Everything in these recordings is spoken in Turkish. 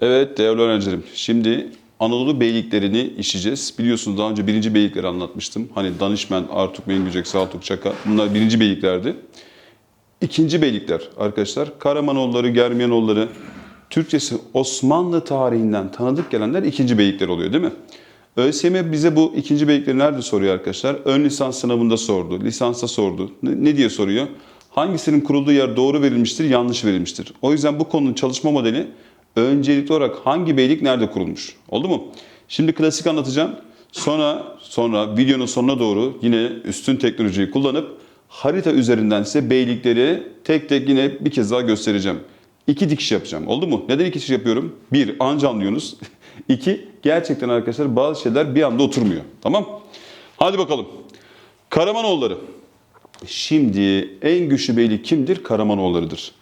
Evet değerli öğrencilerim. Şimdi Anadolu beyliklerini işleyeceğiz. Biliyorsunuz daha önce birinci beylikleri anlatmıştım. Hani Danışmen, Artuk, Mengücek, Saltuk, Çaka bunlar birinci beyliklerdi. İkinci beylikler arkadaşlar. Karamanoğulları, Germiyanoğulları. Türkçesi Osmanlı tarihinden tanıdık gelenler ikinci beylikler oluyor değil mi? ÖSYM bize bu ikinci beylikleri nerede soruyor arkadaşlar? Ön lisans sınavında sordu, lisansta sordu. Ne diye soruyor? Hangisinin kurulduğu yer doğru verilmiştir, yanlış verilmiştir? O yüzden bu konunun çalışma modeli öncelikli olarak hangi beylik nerede kurulmuş? Oldu mu? Şimdi klasik anlatacağım. Sonra sonra videonun sonuna doğru yine üstün teknolojiyi kullanıp harita üzerinden size beylikleri tek tek yine bir kez daha göstereceğim. İki dikiş yapacağım. Oldu mu? Neden iki dikiş yapıyorum? Bir, anca anlıyorsunuz. İki, gerçekten arkadaşlar bazı şeyler bir anda oturmuyor. Tamam? Hadi bakalım. Karamanoğulları. Şimdi en güçlü beylik kimdir? Karamanoğullarıdır.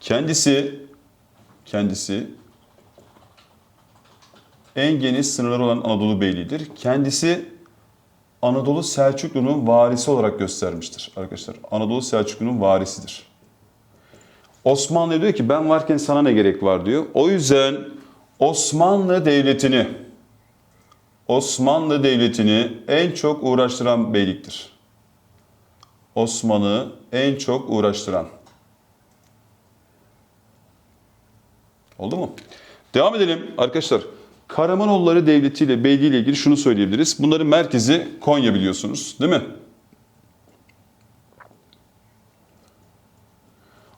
Kendisi kendisi en geniş sınırları olan Anadolu Beyliği'dir. Kendisi Anadolu Selçuklu'nun varisi olarak göstermiştir arkadaşlar. Anadolu Selçuklu'nun varisidir. Osmanlı diyor ki ben varken sana ne gerek var diyor. O yüzden Osmanlı Devleti'ni Osmanlı Devleti'ni en çok uğraştıran beyliktir. Osman'ı en çok uğraştıran. Oldu mu? Devam edelim arkadaşlar. Karamanoğulları Devleti ile Beyliği ile ilgili şunu söyleyebiliriz. Bunların merkezi Konya biliyorsunuz değil mi?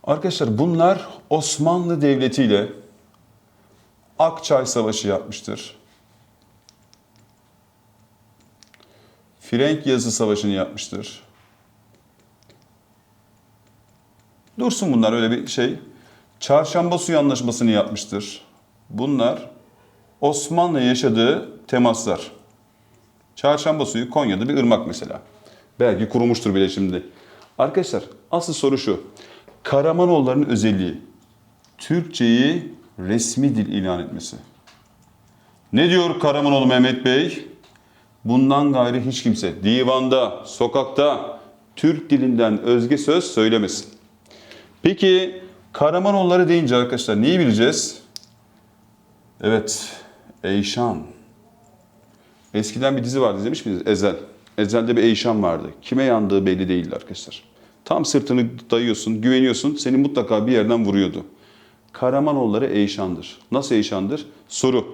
Arkadaşlar bunlar Osmanlı Devleti ile Akçay Savaşı yapmıştır. Frenk Yazı Savaşı'nı yapmıştır. Dursun bunlar öyle bir şey. Çarşamba Suyu Anlaşması'nı yapmıştır. Bunlar Osmanlı'ya yaşadığı temaslar. Çarşamba Suyu Konya'da bir ırmak mesela. Belki kurumuştur bile şimdi. Arkadaşlar asıl soru şu. Karamanoğulları'nın özelliği Türkçeyi resmi dil ilan etmesi. Ne diyor Karamanoğlu Mehmet Bey? Bundan gayrı hiç kimse divanda, sokakta Türk dilinden özge söz söylemesin. Peki Karamanoğulları deyince arkadaşlar neyi bileceğiz? Evet, Eyşan. Eskiden bir dizi vardı izlemiş miydiniz? Ezel. Ezel'de bir Eyşan vardı. Kime yandığı belli değildi arkadaşlar. Tam sırtını dayıyorsun, güveniyorsun, seni mutlaka bir yerden vuruyordu. Karamanoğulları Eyşan'dır. Nasıl Eyşan'dır? Soru.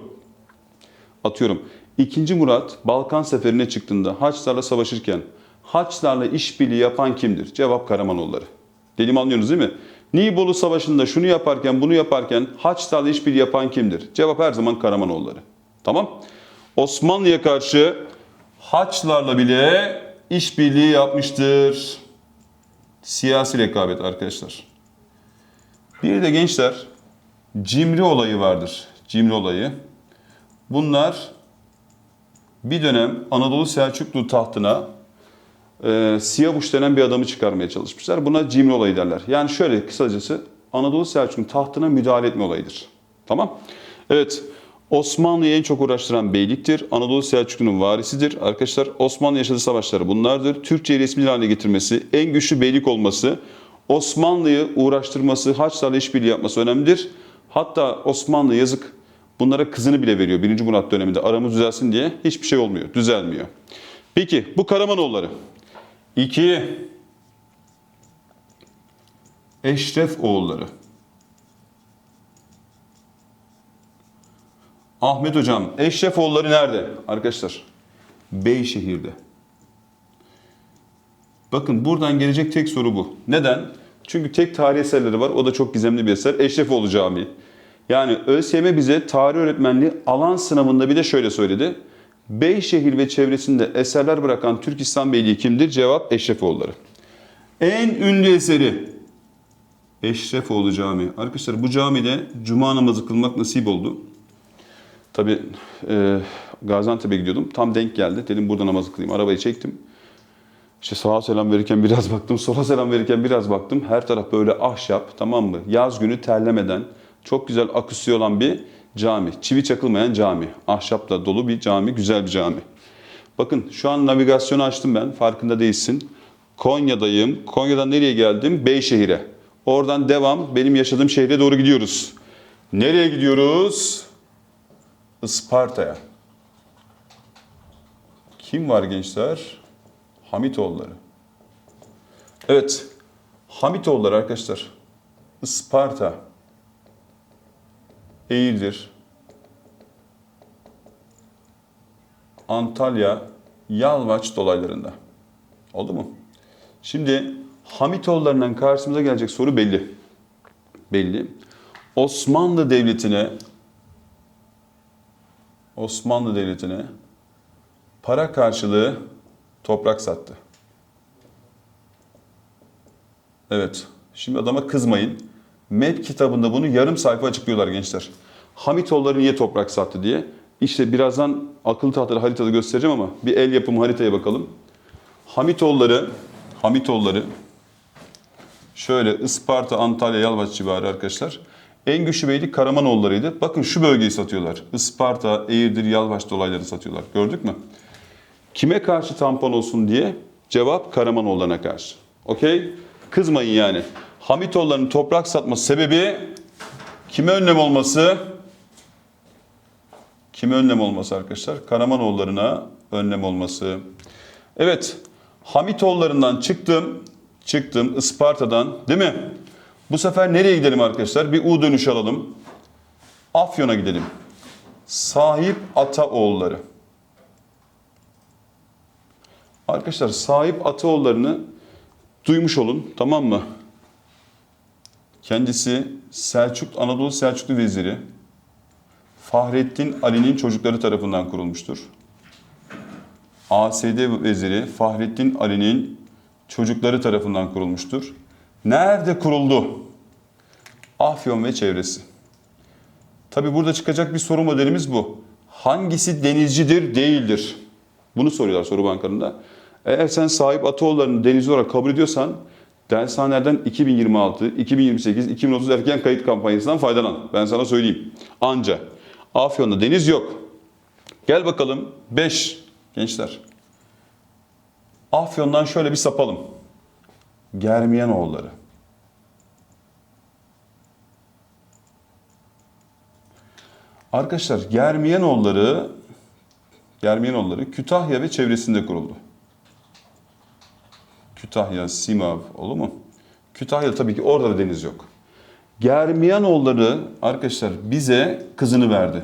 Atıyorum. İkinci Murat Balkan seferine çıktığında Haçlarla savaşırken Haçlarla işbirliği yapan kimdir? Cevap Karamanoğulları. Dediğimi anlıyorsunuz değil mi? Nibolu Savaşı'nda şunu yaparken bunu yaparken Haçlarla işbirliği yapan kimdir? Cevap her zaman Karamanoğulları. Tamam. Osmanlı'ya karşı Haçlarla bile işbirliği yapmıştır. Siyasi rekabet arkadaşlar. Bir de gençler cimri olayı vardır. Cimri olayı. Bunlar bir dönem Anadolu Selçuklu tahtına e, Siyavuş denen bir adamı çıkarmaya çalışmışlar. Buna cimri olayı derler. Yani şöyle kısacası Anadolu Selçuklu tahtına müdahale etme olayıdır. Tamam? Evet. Osmanlı'yı en çok uğraştıran beyliktir. Anadolu Selçuklu'nun varisidir. Arkadaşlar Osmanlı yaşadığı savaşları bunlardır. Türkçeyi resmi haline getirmesi, en güçlü beylik olması, Osmanlı'yı uğraştırması, Haçlarla işbirliği yapması önemlidir. Hatta Osmanlı yazık bunlara kızını bile veriyor 1. Murat döneminde aramız düzelsin diye. Hiçbir şey olmuyor, düzelmiyor. Peki bu Karamanoğulları. İki, Eşref oğulları. Ahmet Hocam, Eşref oğulları nerede? Arkadaşlar, Beyşehir'de. Bakın buradan gelecek tek soru bu. Neden? Çünkü tek tarih eserleri var. O da çok gizemli bir eser. Eşrefoğlu Camii. Yani ÖSYM bize tarih öğretmenliği alan sınavında bir de şöyle söyledi. Beyşehir ve çevresinde eserler bırakan Türk İslam Beyliği kimdir? Cevap Eşrefoğulları. En ünlü eseri Eşrefoğlu Camii. Arkadaşlar bu camide cuma namazı kılmak nasip oldu. Tabi e, Gaziantep'e gidiyordum. Tam denk geldi. Dedim burada namazı kılayım. Arabayı çektim. İşte sağa selam verirken biraz baktım, sola selam verirken biraz baktım. Her taraf böyle ahşap, tamam mı? Yaz günü terlemeden, çok güzel aküsü olan bir cami. Çivi çakılmayan cami. Ahşapla dolu bir cami, güzel bir cami. Bakın şu an navigasyonu açtım ben, farkında değilsin. Konya'dayım. Konya'dan nereye geldim? Beyşehir'e. Oradan devam, benim yaşadığım şehre doğru gidiyoruz. Nereye gidiyoruz? Isparta'ya. Kim var gençler? Hamitoğulları. Evet. Hamitoğulları arkadaşlar. Isparta. Eğirdir. Antalya, Yalvaç dolaylarında. Oldu mu? Şimdi Hamitoğullarından karşımıza gelecek soru belli. Belli. Osmanlı Devleti'ne Osmanlı Devleti'ne para karşılığı toprak sattı. Evet. Şimdi adama kızmayın. MEP kitabında bunu yarım sayfa açıklıyorlar gençler. Hamitoğulları niye toprak sattı diye. İşte birazdan akıllı tahtalı haritada göstereceğim ama bir el yapımı haritaya bakalım. Hamitoğulları, Hamitoğulları şöyle Isparta, Antalya, Yalvaç civarı arkadaşlar. En güçlü beylik Karamanoğulları'ydı. Bakın şu bölgeyi satıyorlar. Isparta, Eğirdir, Yalvaç dolaylarını satıyorlar. Gördük mü? Kime karşı tampon olsun diye cevap Karamanoğulları'na karşı. Okey? Kızmayın yani. Hamitoğulları'nın toprak satması sebebi kime önlem olması? Kime önlem olması arkadaşlar? Karamanoğulları'na önlem olması. Evet, Hamitoğulları'ndan çıktım, çıktım Isparta'dan değil mi? Bu sefer nereye gidelim arkadaşlar? Bir U dönüş alalım. Afyon'a gidelim. Sahip Ataoğulları. Arkadaşlar sahip Ataoğulları'nı duymuş olun tamam mı? Kendisi Selçuk Anadolu Selçuklu veziri Fahrettin Ali'nin çocukları tarafından kurulmuştur. ASD veziri Fahrettin Ali'nin çocukları tarafından kurulmuştur. Nerede kuruldu? Afyon ve çevresi. Tabi burada çıkacak bir soru modelimiz bu. Hangisi denizcidir, değildir? Bunu soruyorlar soru bankalarında. Eğer sen sahip Ataoğulları'nı denizci olarak kabul ediyorsan dershanelerden 2026, 2028, 2030 erken kayıt kampanyasından faydalan. Ben sana söyleyeyim. Anca. Afyon'da deniz yok. Gel bakalım 5 gençler. Afyon'dan şöyle bir sapalım. Germiyanoğulları. Arkadaşlar Germiyanoğulları Germiyanoğulları Kütahya ve çevresinde kuruldu. Kütahya, Simav, olur mu? Kütahya tabii ki orada da deniz yok. Germiyanoğulları arkadaşlar bize kızını verdi.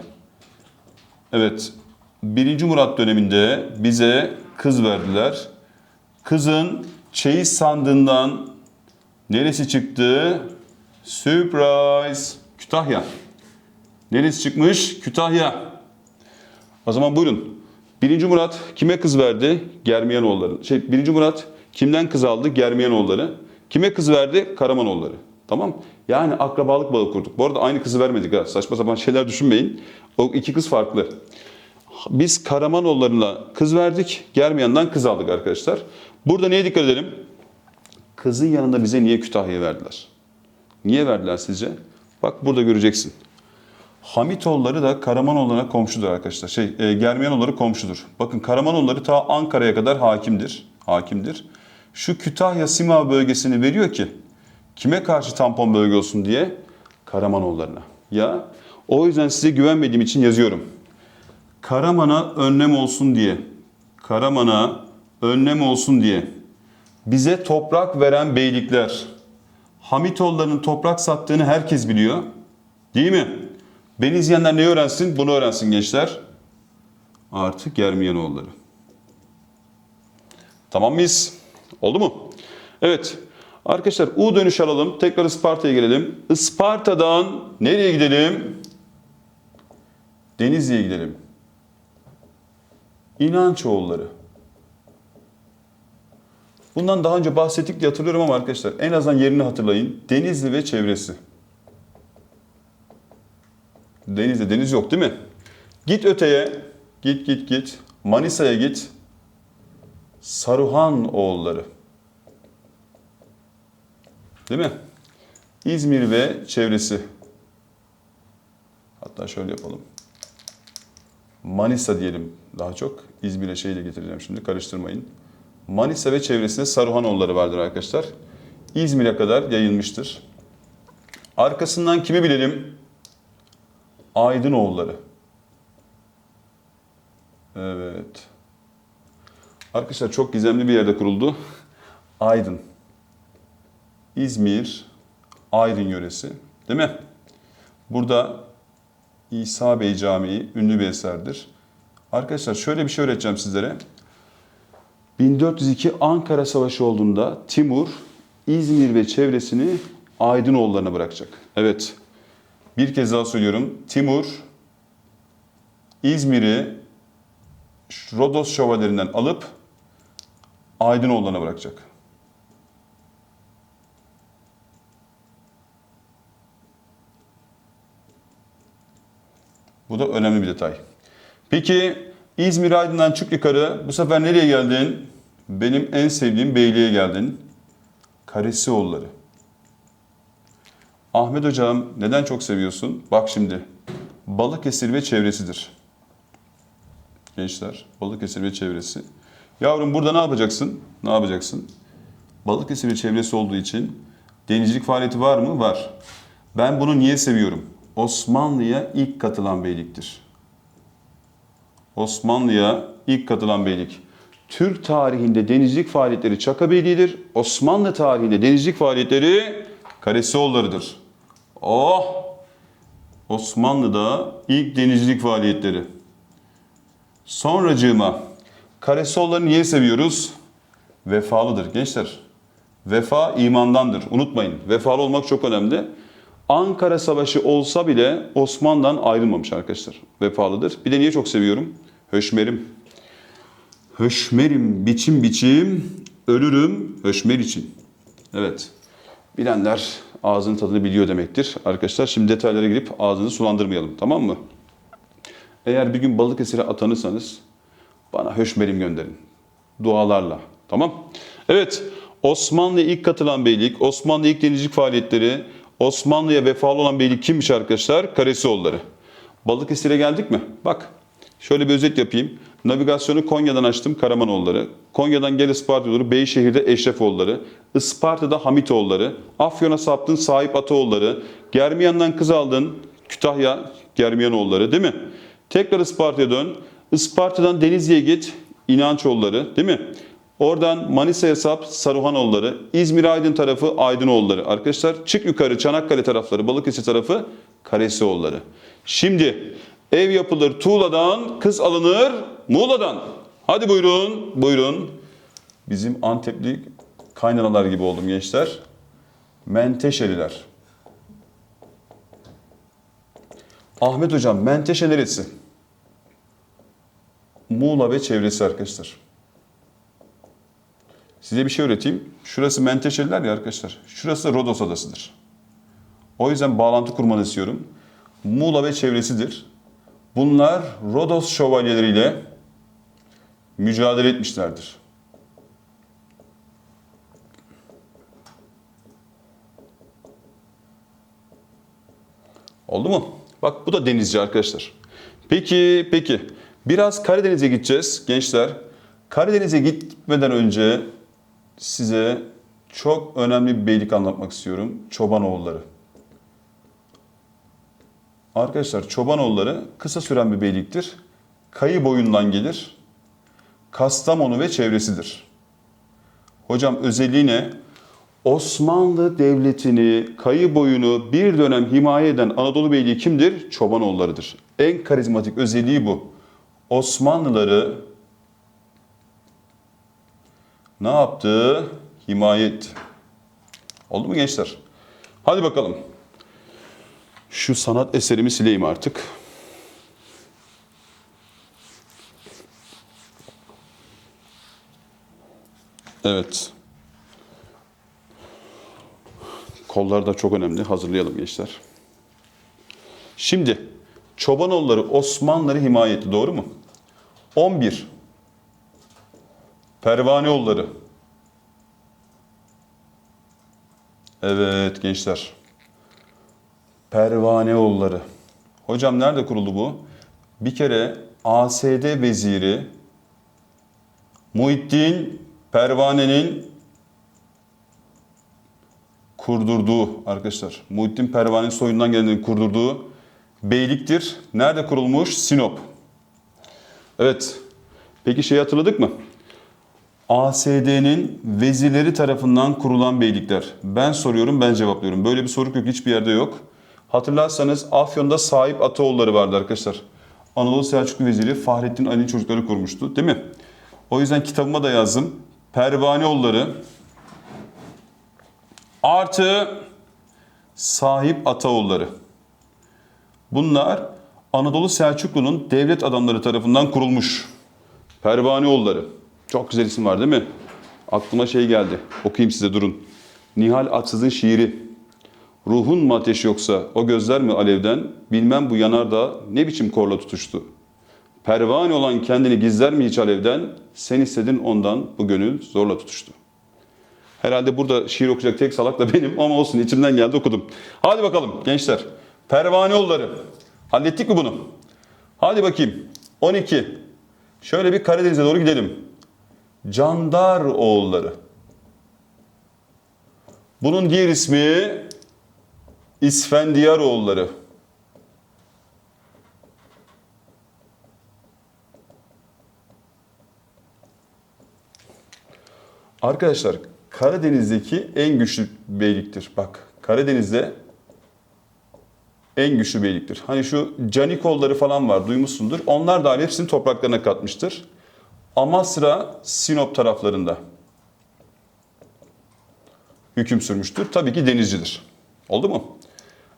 Evet, 1. Murat döneminde bize kız verdiler. Kızın çeyiz sandığından neresi çıktı? Surprise! Kütahya. Neresi çıkmış? Kütahya. O zaman buyurun. 1. Murat kime kız verdi? Germiyanoğulları. Şey 1. Murat kimden kız aldı? Germiyanoğulları. Kime kız verdi? Karamanoğulları. Tamam? Yani akrabalık bağı kurduk. Bu arada aynı kızı vermedik ha. Saçma sapan şeyler düşünmeyin. O iki kız farklı. Biz Karamanoğullarına kız verdik. Germiyan'dan kız aldık arkadaşlar. Burada neye dikkat edelim? Kızın yanında bize niye Kütahya'yı verdiler? Niye verdiler sizce? Bak burada göreceksin. Hamitoğulları da Karamanoğullarına komşudur arkadaşlar. Şey, e, Germiyanoğulları komşudur. Bakın Karamanoğulları ta Ankara'ya kadar hakimdir. Hakimdir. Şu Kütahya Sima bölgesini veriyor ki kime karşı tampon bölge olsun diye Karamanoğullarına. Ya o yüzden size güvenmediğim için yazıyorum. Karaman'a önlem olsun diye, Karaman'a önlem olsun diye bize toprak veren beylikler, Hamitoğullarının toprak sattığını herkes biliyor. Değil mi? Beni izleyenler ne öğrensin? Bunu öğrensin gençler. Artık Germiyanoğulları. Tamam mıyız? Oldu mu? Evet. Arkadaşlar U dönüş alalım. Tekrar Isparta'ya gelelim. Isparta'dan nereye gidelim? Denizli'ye gidelim. İnançoğulları. Bundan daha önce bahsettik diye hatırlıyorum ama arkadaşlar en azından yerini hatırlayın. Denizli ve çevresi. Denizde deniz yok değil mi? Git öteye. Git git git. Manisa'ya git. Saruhan oğulları. Değil mi? İzmir ve çevresi. Hatta şöyle yapalım. Manisa diyelim daha çok. İzmir'e şeyle getireceğim şimdi karıştırmayın. Manisa ve çevresinde Saruhanoğulları vardır arkadaşlar. İzmir'e kadar yayılmıştır. Arkasından kimi bilelim? Aydınoğulları. Evet. Arkadaşlar çok gizemli bir yerde kuruldu. Aydın. İzmir, Aydın yöresi. Değil mi? Burada İsa Bey Camii ünlü bir eserdir. Arkadaşlar şöyle bir şey öğreteceğim sizlere. 1402 Ankara Savaşı olduğunda Timur İzmir ve çevresini Aydınoğullarına bırakacak. Evet. Bir kez daha söylüyorum. Timur İzmir'i Rodos şövalyelerinden alıp Aydınoğullarına bırakacak. Bu da önemli bir detay. Peki İzmir Aydın'dan çık yukarı. Bu sefer nereye geldin? Benim en sevdiğim beyliğe geldin. Karesioğulları. Ahmet Hocam neden çok seviyorsun? Bak şimdi. Balıkesir ve çevresidir. Gençler, Balıkesir ve çevresi. Yavrum burada ne yapacaksın? Ne yapacaksın? Balıkesir ve çevresi olduğu için denizcilik faaliyeti var mı? Var. Ben bunu niye seviyorum? Osmanlı'ya ilk katılan beyliktir. Osmanlı'ya ilk katılan beylik. Türk tarihinde denizcilik faaliyetleri Çaka Beyliği'dir. Osmanlı tarihinde denizcilik faaliyetleri Karesioğulları'dır. Oh! Osmanlı'da ilk denizcilik faaliyetleri. Sonracığıma Karesioğulları'nı niye seviyoruz? Vefalıdır gençler. Vefa imandandır. Unutmayın. Vefalı olmak çok önemli. Ankara Savaşı olsa bile Osmanlı'dan ayrılmamış arkadaşlar. Vefalıdır. Bir de niye çok seviyorum? Höşmerim. Höşmerim biçim biçim, ölürüm höşmer için. Evet. Bilenler ağzının tadını biliyor demektir. Arkadaşlar şimdi detaylara girip ağzını sulandırmayalım. Tamam mı? Eğer bir gün Balıkesir'e atanırsanız bana höşmerim gönderin. Dualarla. Tamam? Evet. Osmanlı'ya ilk katılan beylik, Osmanlı ilk denizcilik faaliyetleri, Osmanlı'ya vefalı olan beylik kimmiş arkadaşlar? Karesioğulları. Balıkesir'e geldik mi? Bak şöyle bir özet yapayım. Navigasyonu Konya'dan açtım Karamanoğulları. Konya'dan gel Isparta'ya Beyşehir'de Eşrefoğulları. Isparta'da Hamitoğulları. Afyon'a saptın Sahip Ataoğulları. Germiyan'dan kız aldın Kütahya Germiyanoğulları değil mi? Tekrar Isparta'ya dön. Isparta'dan Denizli'ye git İnançoğulları değil mi? Oradan Manisa'ya sap Saruhanoğulları, İzmir Aydın tarafı Aydınoğulları. Arkadaşlar çık yukarı Çanakkale tarafları, Balıkesir tarafı Karesioğulları. Şimdi ev yapılır Tuğla'dan, kız alınır Muğla'dan. Hadi buyurun, buyurun. Bizim Antepli kaynanalar gibi oldum gençler. Menteşeliler. Ahmet Hocam Menteşe neresi? Muğla ve çevresi arkadaşlar. Size bir şey öğreteyim. Şurası Menteşeliler ya arkadaşlar. Şurası Rodos Adası'dır. O yüzden bağlantı kurmanı istiyorum. Muğla ve çevresidir. Bunlar Rodos şövalyeleriyle mücadele etmişlerdir. Oldu mu? Bak bu da denizci arkadaşlar. Peki, peki. Biraz Karadeniz'e gideceğiz gençler. Karadeniz'e gitmeden önce size çok önemli bir beylik anlatmak istiyorum. Çobanoğulları. Arkadaşlar Çobanoğulları kısa süren bir beyliktir. Kayı boyundan gelir. Kastamonu ve çevresidir. Hocam özelliği ne? Osmanlı Devleti'ni, kayı boyunu bir dönem himaye eden Anadolu Beyliği kimdir? Çobanoğullarıdır. En karizmatik özelliği bu. Osmanlıları ne yaptı? Himaye. Oldu mu gençler? Hadi bakalım. Şu sanat eserimi sileyim artık. Evet. Kollar da çok önemli. Hazırlayalım gençler. Şimdi Çobanoğulları Osmanlıları himaye etti. Doğru mu? 11. Pervaneoğulları. Evet gençler. Pervaneoğulları. Hocam nerede kuruldu bu? Bir kere ASD veziri Muhittin Pervane'nin kurdurduğu arkadaşlar. Muhittin Pervane'nin soyundan gelenlerin kurdurduğu beyliktir. Nerede kurulmuş? Sinop. Evet. Peki şeyi hatırladık mı? ASD'nin vezirleri tarafından kurulan beylikler. Ben soruyorum, ben cevaplıyorum. Böyle bir soru yok, hiçbir yerde yok. Hatırlarsanız Afyon'da sahip Ataoğulları vardı arkadaşlar. Anadolu Selçuklu Veziri Fahrettin Ali'nin çocukları kurmuştu, değil mi? O yüzden kitabıma da yazdım. Pervaneoğulları artı sahip Ataoğulları. Bunlar Anadolu Selçuklu'nun devlet adamları tarafından kurulmuş. Pervaneoğulları. Çok güzel isim var değil mi? Aklıma şey geldi. Okuyayım size durun. Nihal Atsız'ın şiiri. Ruhun mu ateş yoksa o gözler mi alevden? Bilmem bu yanardağ ne biçim korla tutuştu. Pervane olan kendini gizler mi hiç alevden? Sen istedin ondan bu gönül zorla tutuştu. Herhalde burada şiir okuyacak tek salak da benim ama olsun içimden geldi okudum. Hadi bakalım gençler. Pervane yolları. Hallettik mi bunu? Hadi bakayım. 12. Şöyle bir Karadeniz'e doğru gidelim. Candar oğulları. Bunun diğer ismi İsfendiyar oğulları. Arkadaşlar Karadeniz'deki en güçlü beyliktir. Bak Karadeniz'de en güçlü beyliktir. Hani şu Canikolları falan var duymuşsundur. Onlar da hepsini topraklarına katmıştır. Amasra, Sinop taraflarında hüküm sürmüştür. Tabii ki denizcidir. Oldu mu?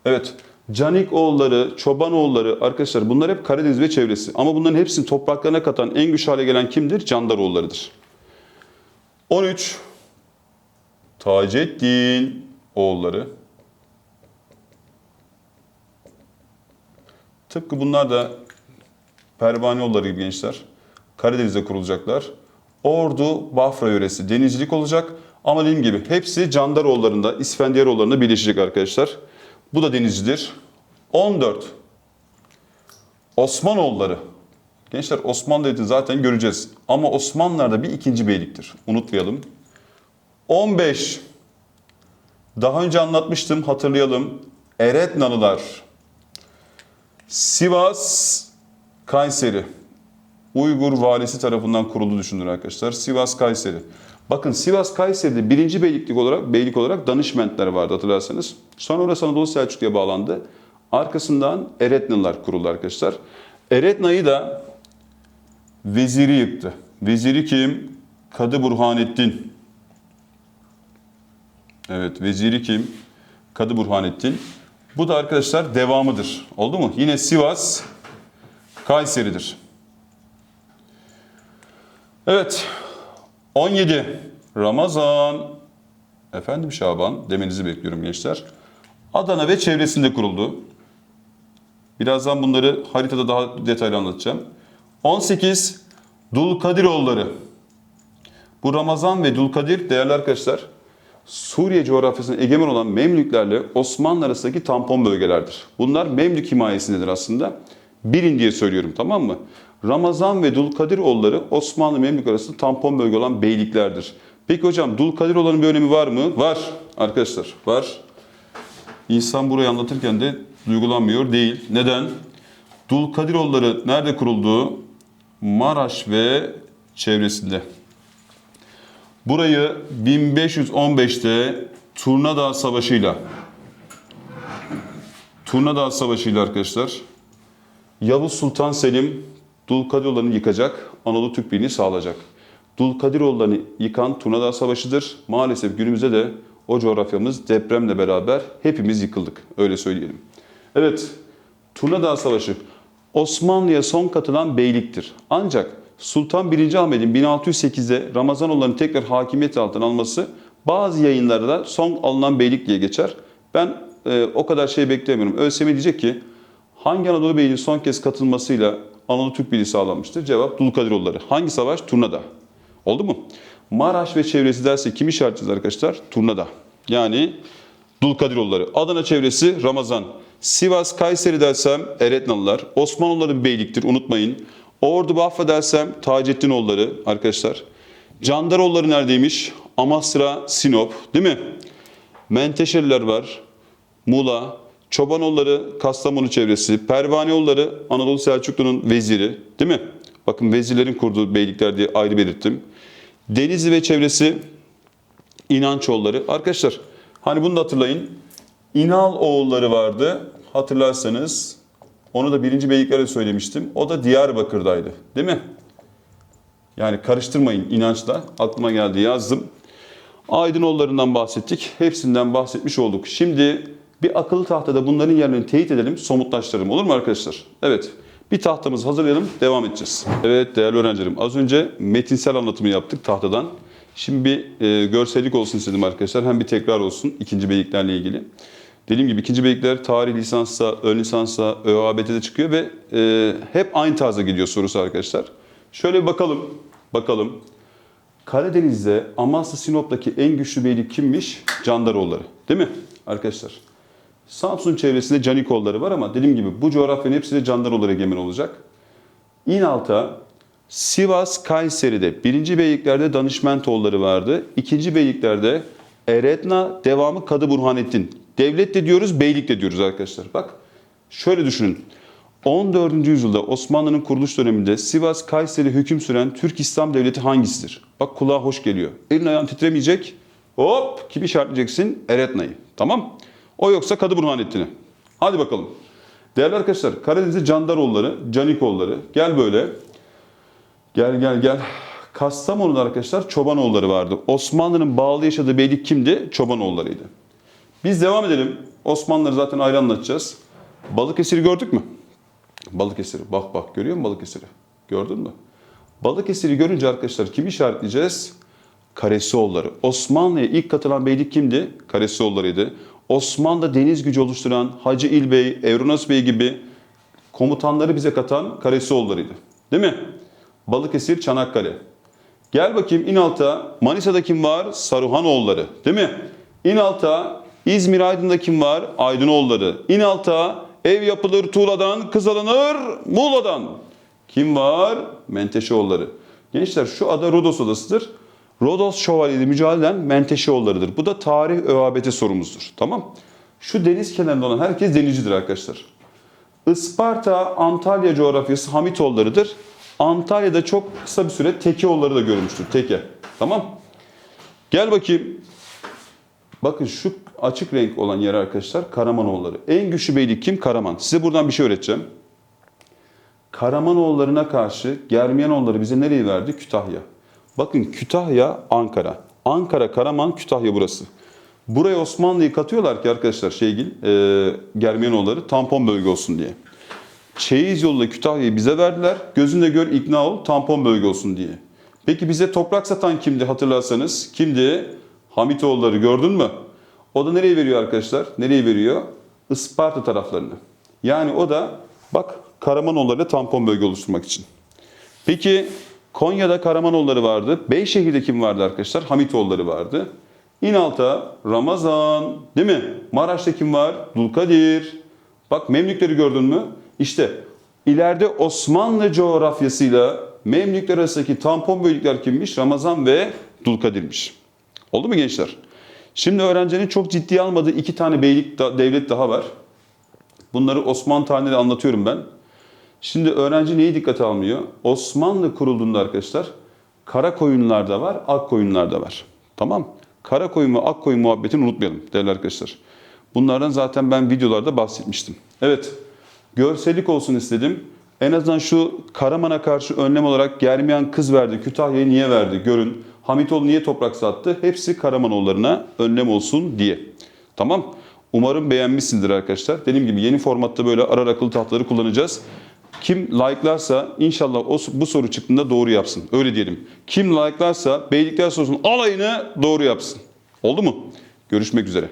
Evet. Canik oğulları, Çoban oğulları arkadaşlar bunlar hep Karadeniz ve çevresi. Ama bunların hepsini topraklarına katan en güçlü hale gelen kimdir? Candar oğullarıdır. 13. Taceddin oğulları. Tıpkı bunlar da Pervane oğulları gibi gençler. Karadeniz'de kurulacaklar. Ordu, Bafra yöresi denizcilik olacak. Ama dediğim gibi hepsi Candaroğulları'nda, İsfendiyaroğulları'nda birleşecek arkadaşlar. Bu da denizcidir. 14. Osmanoğulları. Gençler Osmanlı dedi zaten göreceğiz. Ama Osmanlılar da bir ikinci beyliktir. Unutmayalım. 15. Daha önce anlatmıştım hatırlayalım. Eretnalılar. Sivas, Kayseri. Uygur valisi tarafından kuruldu düşünülür arkadaşlar. Sivas, Kayseri. Bakın Sivas, Kayseri'de birinci beyliklik olarak, beylik olarak danışmentler vardı hatırlarsanız. Sonra orası Anadolu Selçuklu'ya bağlandı. Arkasından Eretnalılar kuruldu arkadaşlar. Eretna'yı da veziri yıktı. Veziri kim? Kadı Burhanettin. Evet, veziri kim? Kadı Burhanettin. Bu da arkadaşlar devamıdır. Oldu mu? Yine Sivas, Kayseri'dir. Evet, 17 Ramazan, efendim Şaban demenizi bekliyorum gençler. Adana ve çevresinde kuruldu. Birazdan bunları haritada daha detaylı anlatacağım. 18 Dulkadiroğulları. Bu Ramazan ve Dulkadir değerli arkadaşlar Suriye coğrafyasına egemen olan Memlüklerle Osmanlı arasındaki tampon bölgelerdir. Bunlar Memlük himayesindedir aslında. Bilin diye söylüyorum tamam mı? Ramazan ve Dulkadiroğulları Osmanlı Memlük arasında tampon bölge olan beyliklerdir. Peki hocam Dulkadiroğulları'nın bir önemi var mı? Var arkadaşlar var. İnsan burayı anlatırken de duygulanmıyor değil. Neden? Dulkadiroğulları nerede kuruldu? Maraş ve çevresinde. Burayı 1515'te Turnadağ Savaşı'yla Turnadağ Savaşı'yla arkadaşlar Yavuz Sultan Selim Dulkadiroğulları'nı yıkacak, Anadolu Türk Birliği'ni sağlayacak. Dulkadiroğulları'nı yıkan Turnadağ Savaşı'dır. Maalesef günümüzde de o coğrafyamız depremle beraber hepimiz yıkıldık. Öyle söyleyelim. Evet, Turnadağ Savaşı Osmanlı'ya son katılan beyliktir. Ancak Sultan 1. Ahmet'in 1608'de Ramazanoğulları'nın tekrar hakimiyet altına alması bazı yayınlarda son alınan beylik diye geçer. Ben e, o kadar şey beklemiyorum. ÖSYM diyecek ki hangi Anadolu Beyliği'nin son kez katılmasıyla Anadolu Türk Birliği sağlanmıştır? Cevap Dulkadiroğulları. Hangi savaş? Turnada. Oldu mu? Maraş ve çevresi derse kimi işaretleyeceğiz arkadaşlar? Turnada. Yani Dulkadiroğulları. Adana çevresi Ramazan. Sivas, Kayseri dersem Eretnalılar. Osmanoğulları bir beyliktir unutmayın. Ordu Bafra dersem Taceddinoğulları arkadaşlar. Candaroğulları neredeymiş? Amasra, Sinop değil mi? Menteşeliler var. Muğla, Çobanoğulları Kastamonu çevresi, Pervaneoğulları Anadolu Selçuklu'nun veziri değil mi? Bakın vezirlerin kurduğu beylikler diye ayrı belirttim. Denizli ve çevresi İnançoğulları. Arkadaşlar hani bunu da hatırlayın. İnal oğulları vardı. Hatırlarsanız onu da birinci beyliklerde söylemiştim. O da Diyarbakır'daydı. Değil mi? Yani karıştırmayın inançla. Aklıma geldi yazdım. Aydınoğullarından bahsettik. Hepsinden bahsetmiş olduk. Şimdi bir akıllı tahtada bunların yerlerini teyit edelim, somutlaştıralım. Olur mu arkadaşlar? Evet. Bir tahtamızı hazırlayalım, devam edeceğiz. Evet değerli öğrencilerim, az önce metinsel anlatımı yaptık tahtadan. Şimdi bir e, görsellik olsun istedim arkadaşlar. Hem bir tekrar olsun ikinci beyliklerle ilgili. Dediğim gibi ikinci beylikler tarih lisansa, ön lisansa, ÖABT'de çıkıyor ve e, hep aynı tarza gidiyor sorusu arkadaşlar. Şöyle bakalım. Bakalım. Karadeniz'de Amasya Sinop'taki en güçlü beylik kimmiş? Candaroğulları. Değil mi arkadaşlar? Samsun çevresinde Canikoğulları var ama dediğim gibi bu coğrafyanın hepsi de Candaroğulları egemen olacak. İnalta Sivas, Kayseri'de birinci beyliklerde Danışmentoğulları vardı. İkinci beyliklerde Eretna devamı Kadı Burhanettin. Devlet de diyoruz, beylik de diyoruz arkadaşlar. Bak şöyle düşünün. 14. yüzyılda Osmanlı'nın kuruluş döneminde Sivas, Kayseri hüküm süren Türk İslam Devleti hangisidir? Bak kulağa hoş geliyor. Elin ayağın titremeyecek. Hop kimi işaretleyeceksin? Eretna'yı. Tamam. O yoksa Kadı Burhanettin'i. Hadi bakalım. Değerli arkadaşlar Karadeniz'de Candaroğulları, Canikoğulları. Gel böyle. Gel gel gel. Kastamonu'da arkadaşlar Çobanoğulları vardı. Osmanlı'nın bağlı yaşadığı beylik kimdi? Çobanoğullarıydı. Biz devam edelim. Osmanlıları zaten ayrı anlatacağız. Balıkesir'i gördük mü? Balıkesir'i. Bak bak görüyor musun Balıkesir'i? Gördün mü? Balıkesir'i görünce arkadaşlar kimi işaretleyeceğiz? Karesioğulları. Osmanlı'ya ilk katılan beylik kimdi? Karesioğullarıydı. Osmanlı'da deniz gücü oluşturan Hacı İlbey, Evronas Bey gibi komutanları bize katan Karesioğullarıydı. Değil mi? Balıkesir, Çanakkale. Gel bakayım İnalt'a. Manisa'da kim var? Saruhanoğulları. Değil mi? İnalt'a İzmir Aydın'da kim var? Aydınoğulları. İnalt'a ev yapılır tuğladan, kız alınır Muğla'dan. Kim var? Menteşeoğulları. Gençler şu ada Rodos adasıdır. Rodos şövalyeli mücadele eden Menteşeoğullarıdır. Bu da tarih ÖABT sorumuzdur. Tamam. Şu deniz kenarında olan herkes denizcidir arkadaşlar. Isparta, Antalya coğrafyası Hamitoğullarıdır. Antalya'da çok kısa bir süre Tekeoğulları da görmüştür. Teke. Tamam. Gel bakayım. Bakın şu açık renk olan yer arkadaşlar Karamanoğulları. En güçlü beylik kim? Karaman. Size buradan bir şey öğreteceğim. Karamanoğullarına karşı Germiyanoğulları bize nereyi verdi? Kütahya. Bakın Kütahya, Ankara. Ankara, Karaman, Kütahya burası. Buraya Osmanlı'yı katıyorlar ki arkadaşlar şeygil, e, Germiyanoğulları tampon bölge olsun diye. Çeyiz yolla Kütahya'yı bize verdiler. Gözünde gör ikna ol tampon bölge olsun diye. Peki bize toprak satan kimdi hatırlarsanız? Kimdi? Hamitoğulları gördün mü? O da nereye veriyor arkadaşlar? Nereye veriyor? Isparta taraflarını. Yani o da bak Karamanoğulları'yla tampon bölge oluşturmak için. Peki Konya'da Karamanoğulları vardı. Beyşehir'de kim vardı arkadaşlar? Hamitoğulları vardı. İnalta Ramazan değil mi? Maraş'ta kim var? Dulkadir. Bak Memlükleri gördün mü? İşte ileride Osmanlı coğrafyasıyla Memlükler arasındaki tampon bölükler kimmiş? Ramazan ve Dulkadir'miş. Oldu mu gençler? Şimdi öğrencinin çok ciddiye almadığı iki tane beylik devlet daha var. Bunları Osmanlı tarihinde anlatıyorum ben. Şimdi öğrenci neyi dikkate almıyor? Osmanlı kurulduğunda arkadaşlar kara koyunlar da var, ak koyunlar da var. Tamam? Kara koyun ve ak koyun muhabbetini unutmayalım değerli arkadaşlar. Bunlardan zaten ben videolarda bahsetmiştim. Evet, görsellik olsun istedim. En azından şu Karaman'a karşı önlem olarak Germiyan kız verdi, Kütahya'yı niye verdi görün. Hamitoğlu niye toprak sattı? Hepsi Karamanoğullarına önlem olsun diye. Tamam. Umarım beğenmişsindir arkadaşlar. Dediğim gibi yeni formatta böyle arar akıllı tahtları kullanacağız. Kim like'larsa inşallah o, bu soru çıktığında doğru yapsın. Öyle diyelim. Kim like'larsa beylikler sorusunun alayını doğru yapsın. Oldu mu? Görüşmek üzere.